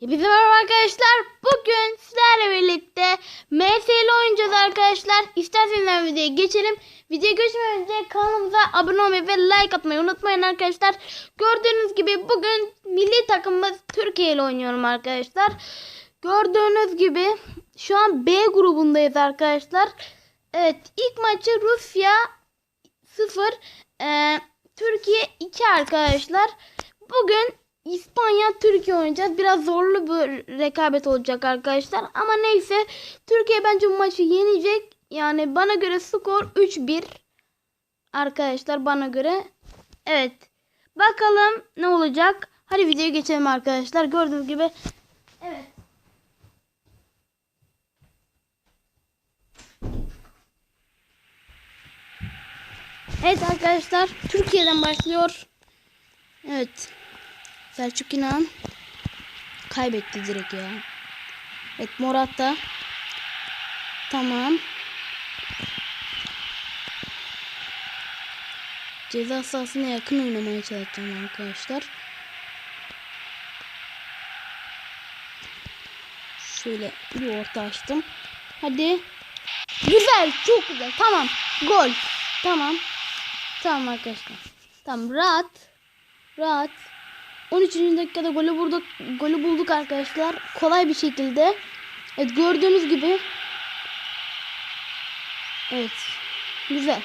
Hepinize merhaba arkadaşlar. Bugün sizlerle birlikte MSL oynayacağız arkadaşlar. İsterseniz videoya geçelim. Videoya geçmeden önce kanalımıza abone olmayı ve like atmayı unutmayın arkadaşlar. Gördüğünüz gibi bugün milli takımımız Türkiye ile oynuyorum arkadaşlar. Gördüğünüz gibi şu an B grubundayız arkadaşlar. Evet ilk maçı Rusya 0 eee, Türkiye 2 arkadaşlar. Bugün İspanya Türkiye oynayacağız. Biraz zorlu bir rekabet olacak arkadaşlar. Ama neyse Türkiye bence bu maçı yenecek. Yani bana göre skor 3-1. Arkadaşlar bana göre. Evet. Bakalım ne olacak. Hadi videoya geçelim arkadaşlar. Gördüğünüz gibi. Evet. Evet arkadaşlar. Türkiye'den başlıyor. Evet. Selçuk İnan kaybetti direkt ya. Evet Morata. Tamam. Ceza sahasına yakın oynamaya çalışacağım arkadaşlar. Şöyle bir orta açtım. Hadi. Güzel. Çok güzel. Tamam. Gol. Tamam. Tamam arkadaşlar. Tamam rahat. Rahat. 13. dakikada golü bulduk. Golü bulduk arkadaşlar. Kolay bir şekilde. Evet gördüğünüz gibi. Evet. Güzel.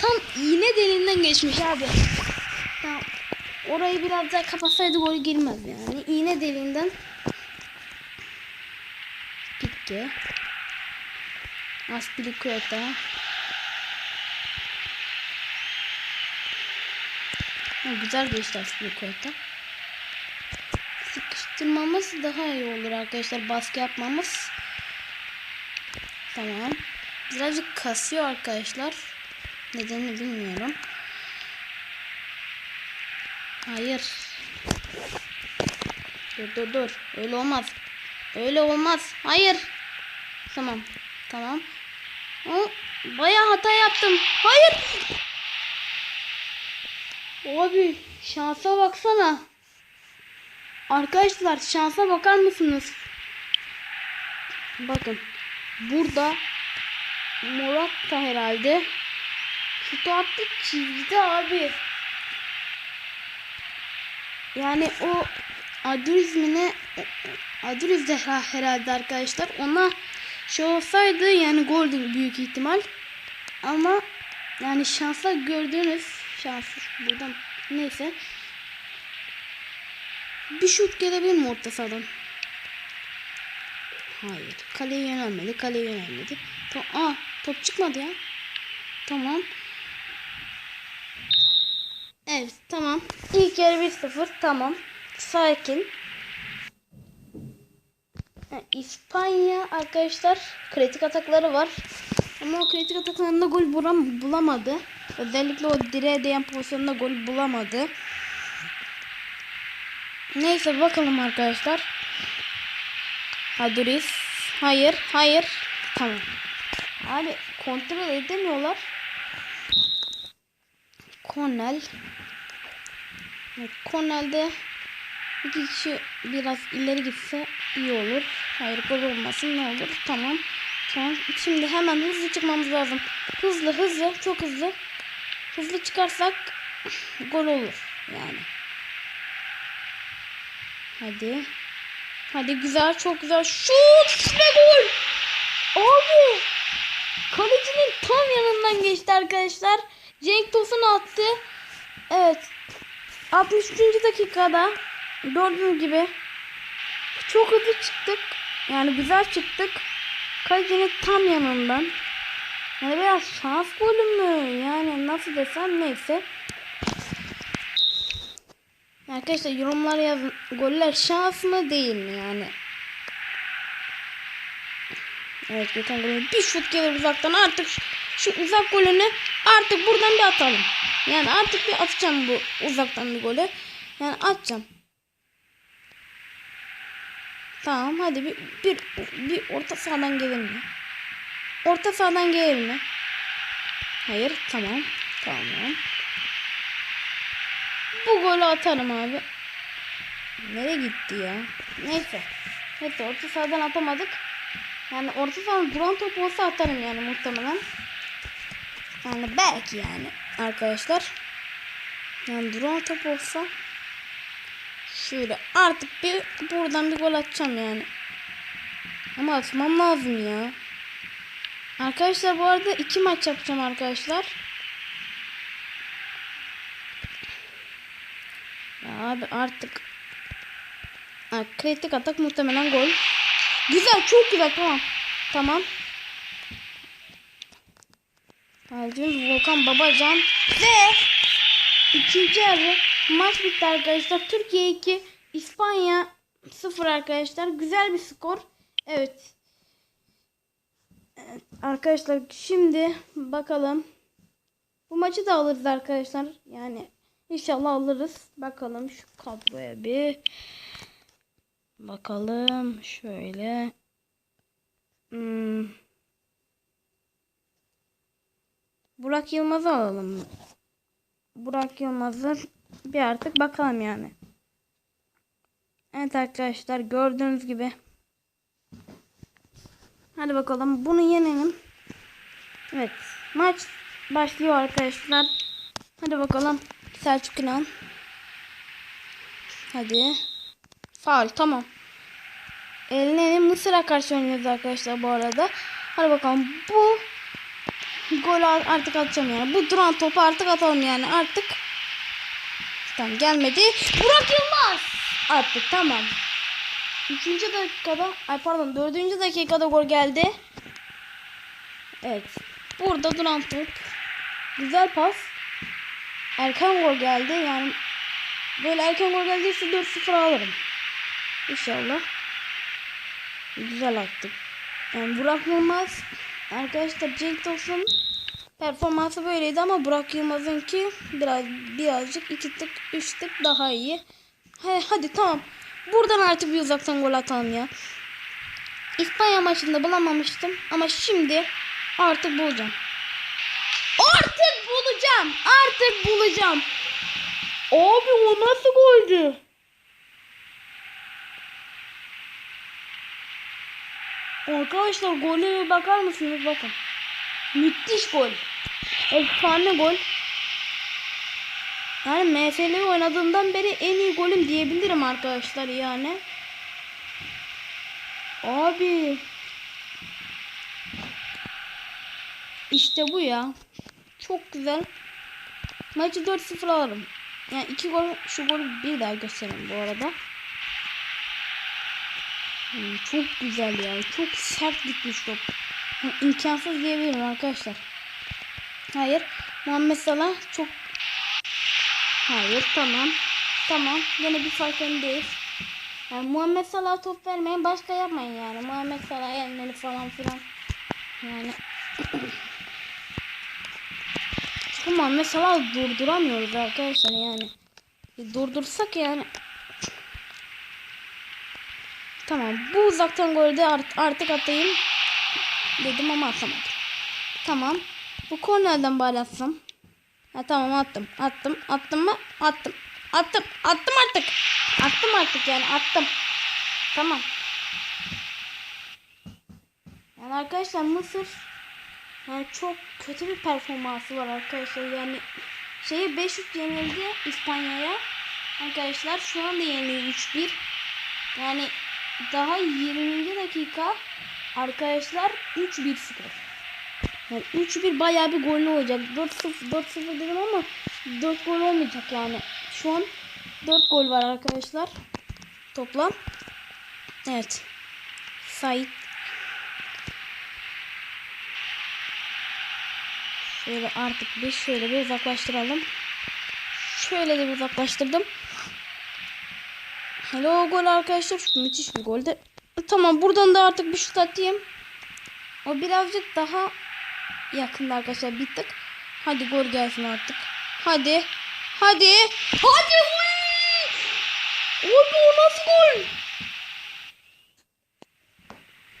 Tam iğne deliğinden geçmiş abi. Tamam. Orayı biraz daha kapatsaydı gol girmez yani. İğne deliğinden. Pikke. Aspilicueta. Güzel geçti Aspilicueta. Sıkıştırmamız daha iyi olur arkadaşlar. Baskı yapmamız. Tamam. Birazcık kasıyor arkadaşlar. Nedenini bilmiyorum. Hayır. Dur dur dur. Öyle olmaz. Öyle olmaz. Hayır. Tamam. Tamam. Ama bayağı hata yaptım. Hayır. Abi şansa baksana. Arkadaşlar şansa bakar mısınız? Bakın. Burada Morata herhalde. Şutu attı çizdi abi. Yani o Adurizmine Aduriz de ha- herhalde arkadaşlar. Ona şey olsaydı yani gol büyük ihtimal. Ama yani şansla gördüğünüz şans buradan neyse. Bir şut gelebilir mi orta sahadan? Hayır. Kaleye yönelmedi. Kaleye yönelmedi. Tamam. Aa, top çıkmadı ya. Tamam. Evet tamam. İlk yarı 1-0 tamam. Sakin. İspanya arkadaşlar kritik atakları var. Ama o kritik ataklarında gol bulam bulamadı. Özellikle o direğe değen pozisyonda gol bulamadı. Neyse bakalım arkadaşlar. Haduris. Hayır, hayır. Tamam. Abi kontrol edemiyorlar. Cornell. Evet, Cornell'de iki kişi biraz ileri gitse iyi olur. Hayır gol olmasın ne olur. Tamam. Tamam. Şimdi hemen hızlı çıkmamız lazım. Hızlı hızlı çok hızlı. Hızlı çıkarsak gol olur yani. Hadi. Hadi güzel çok güzel. Şut ve gol. Abi. Kalecinin tam yanından geçti arkadaşlar. Cenk Tosun attı. Evet. 63. dakikada gördüğünüz gibi çok hızlı çıktık. Yani güzel çıktık. Kalecinin tam yanından. Yani biraz şans golü mü? Yani nasıl desem neyse. Arkadaşlar yorumlara yazın. Goller şans mı değil mi yani? Evet Gökhan golü bir şut gelir uzaktan artık şu, uzak golünü artık buradan bir atalım. Yani artık bir atacağım bu uzaktan bir golü. Yani atacağım. Tamam hadi bir, bir, bir orta sahadan gelir mi? Orta sahadan gelir mi? Hayır tamam. Tamam. Bu golü atarım abi. Nereye gitti ya? Neyse. Neyse orta sahadan atamadık. Yani orta sahadan duran top olsa atarım yani muhtemelen. Yani belki yani arkadaşlar. Yani duran top olsa şöyle artık bir buradan bir gol atacağım yani. Ama atmam lazım ya. Arkadaşlar bu arada iki maç yapacağım arkadaşlar. Ya abi artık ha, kritik atak muhtemelen gol. Güzel çok güzel tamam. Tamam. Aldığımız Volkan Babacan ve ikinci yarı maç bitti arkadaşlar. Türkiye 2 İspanya 0 arkadaşlar. Güzel bir skor. Evet. Evet, Arkadaşlar şimdi bakalım. Bu maçı da alırız arkadaşlar. Yani inşallah alırız. Bakalım şu kadroya bir. Bakalım şöyle. Hmm. Burak Yılmaz'ı alalım. Burak Yılmaz'ı bir artık bakalım yani. Evet arkadaşlar gördüğünüz gibi. Hadi bakalım bunu yenelim. Evet maç başlıyor arkadaşlar. Hadi bakalım Selçuk İnan. Hadi. Faul tamam. Eline Mısır'a karşı oynuyoruz arkadaşlar bu arada. Hadi bakalım bu gol artık atacağım yani. Bu duran topu artık atalım yani. Artık tamam gelmedi. Burak Yılmaz attık tamam. Üçüncü dakikada ay pardon dördüncü dakikada gol geldi. Evet. Burada duran top. Güzel pas. Erken gol geldi. Yani böyle erken gol geldiyse 4-0 alırım. İnşallah. Güzel attık. Yani Burak Yılmaz arkadaşlar Cenk Tosun performansı böyleydi ama Burak Yılmaz'ınki biraz birazcık iki tık üç tık daha iyi. Hadi, hadi tamam. Buradan artık bir uzaktan gol atalım ya. İspanya maçında bulamamıştım ama şimdi artık bulacağım. Artık bulacağım. Artık bulacağım. Abi o nasıl goldü? Arkadaşlar bir bakar mısınız? Bakın. Müthiş gol. Efsane gol. Yani MFL oynadığımdan beri en iyi golüm diyebilirim arkadaşlar yani. Abi. İşte bu ya. Çok güzel. Maçı 4-0 alırım. Yani iki gol şu golü bir daha göstereyim bu arada. Hmm, çok güzel ya. Çok sert gitmiş top. Yani imkansız diyebilirim arkadaşlar. Hayır. Muhammed Salah çok Hayır tamam. Tamam. Yine bir fark öndeyiz. Yani Muhammed Salah top vermeyin. Başka yapmayın yani. Muhammed Salah elleri falan filan. Yani Çünkü Muhammed Salah durduramıyoruz arkadaşlar yani. Bir durdursak yani. Tamam. Bu uzaktan golde art artık atayım. Dedim ama atamadım. Tamam. Bu kornerden bari atsam. Ha tamam attım. Attım. Attım mı? Attım. Attım. Attım artık. Attım artık yani attım. Tamam. Yani arkadaşlar Mısır yani çok kötü bir performansı var arkadaşlar. Yani şeyi 5-3 yenildi İspanya'ya. Arkadaşlar şu anda yeniliyor 3-1. Yani daha 20. dakika arkadaşlar 3-1 skor. Yani 3-1 bayağı bir gollü olacak. 4-0 4-0 dedim ama 4 gol olmayacak yani. Şu an 4 gol var arkadaşlar. Toplam. Evet. Sait. Şöyle artık bir şöyle bir uzaklaştıralım. Şöyle de bir uzaklaştırdım. Hello gol arkadaşlar. Müthiş bir golde. Tamam buradan da artık bir şut atayım. O birazcık daha yakında arkadaşlar bir tık. Hadi gol gelsin artık. Hadi. Hadi. Hadi. Uy! Abi o nasıl gol?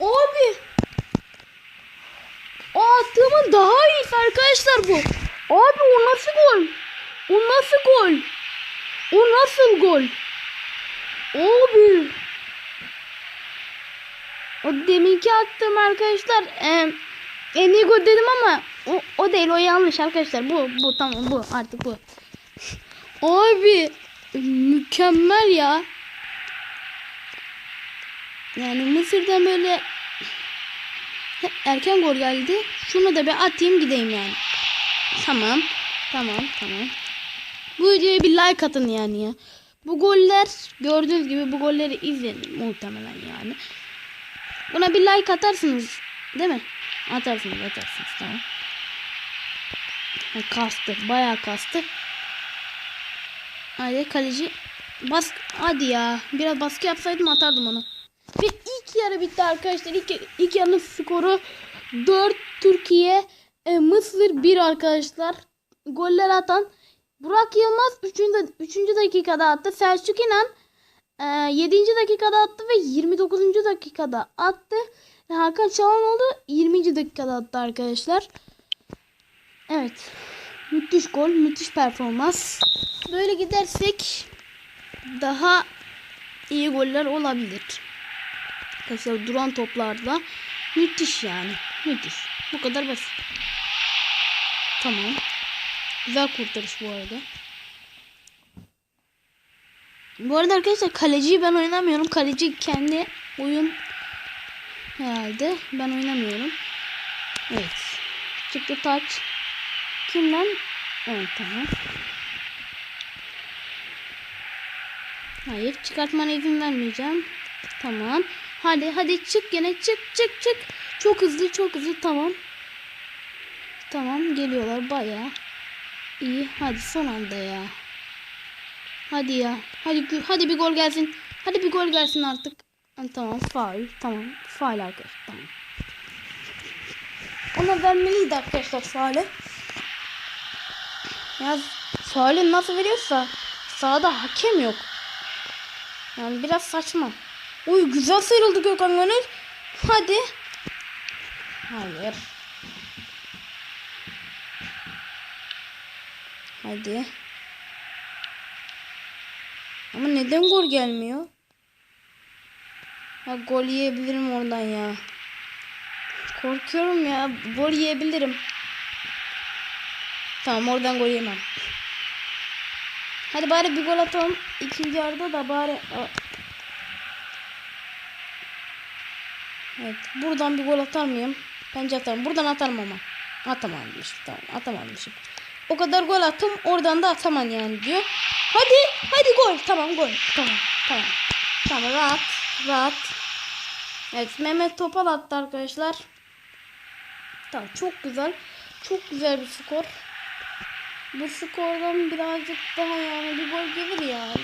Abi. O attığımın daha iyisi arkadaşlar bu. Abi o nasıl gol? O nasıl gol? O nasıl gol? Abi. O deminki attığım arkadaşlar e, en iyi gol dedim ama o, o değil o yanlış arkadaşlar. Bu bu tamam bu artık bu. Abi mükemmel ya. Yani Mısır'dan böyle erken gol geldi. Şunu da bir atayım gideyim yani. Tamam. Tamam tamam. Bu videoya bir like atın yani ya. Bu goller gördüğünüz gibi bu golleri izleyin muhtemelen yani. Buna bir like atarsınız değil mi? Atarsınız atarsınız tamam. Kastı bayağı kastı. Hadi kaleci bas hadi ya biraz baskı yapsaydım atardım onu. Ve ilk yarı bitti arkadaşlar. İlk, ilk yarının skoru 4 Türkiye e, Mısır 1 arkadaşlar. Goller atan Burak Yılmaz 3. 3. dakikada attı. Selçuk İnan e, 7. dakikada attı ve 29. dakikada attı. Hakan Çalhanoğlu 20. dakikada attı arkadaşlar. Evet. Müthiş gol, müthiş performans. Böyle gidersek daha iyi goller olabilir. Arkadaşlar duran toplarda müthiş yani. Müthiş. Bu kadar basit. Tamam. Güzel kurtarış bu arada. Bu arada arkadaşlar kaleciyi ben oynamıyorum. Kaleci kendi oyun herhalde. Ben oynamıyorum. Evet. Çıktı taç. Kimden? Evet tamam. Hayır çıkartmana izin vermeyeceğim. Tamam. Hadi hadi çık gene çık çık çık. Çok hızlı çok hızlı tamam. Tamam geliyorlar baya. İyi hadi son anda ya. Hadi ya. Hadi hadi bir gol gelsin. Hadi bir gol gelsin artık. Ha, tamam faul. Tamam. Faul arkadaşlar. Tamam. Ona vermeliydi arkadaşlar faali. Ya faali nasıl veriyorsa sahada hakem yok. Yani biraz saçma. Uy güzel sıyrıldı Gökhan Gönül. Hadi. Hayır. Hadi. Ama neden gol gelmiyor? Ha gol yiyebilirim oradan ya. Korkuyorum ya. Gol yiyebilirim. Tamam oradan gol yemem. Hadi bari bir gol atalım. İkinci yarıda da bari... Evet. Buradan bir gol atar mıyım? Bence atarım. Buradan atarım ama. Atamamışım. Tamam atamamışım. O kadar gol attım. Oradan da atamam yani diyor. Hadi. Hadi gol. Tamam gol. Tamam. Tamam. Tamam rahat. Rahat. Evet Mehmet Topal attı arkadaşlar. Tamam çok güzel. Çok güzel bir skor. Bu skordan birazcık daha yani bir gol gelir yani.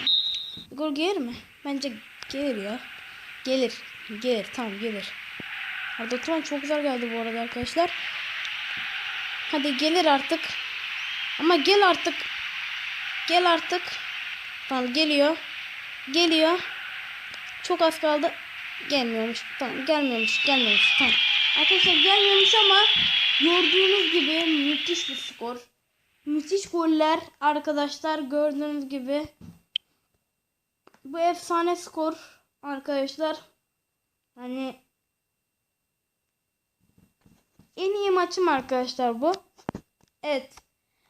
Bir gol gelir mi? Bence gelir ya. Gelir. Gelir. Tamam gelir. Arda Turan çok güzel geldi bu arada arkadaşlar. Hadi gelir artık. Ama gel artık. Gel artık. Tamam geliyor. Geliyor. Çok az kaldı. Gelmiyormuş. Tamam gelmiyormuş. Gelmiyormuş. Tamam. Arkadaşlar gelmiyormuş ama gördüğünüz gibi müthiş bir skor. Müthiş goller arkadaşlar gördüğünüz gibi. Bu efsane skor arkadaşlar. Hani en iyi maçım arkadaşlar bu. Evet.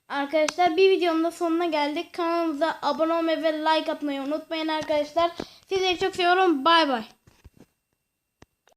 Arkadaşlar bir videonun da sonuna geldik. Kanalımıza abone olmayı ve like atmayı unutmayın arkadaşlar. Sizleri çok seviyorum. Bay bay.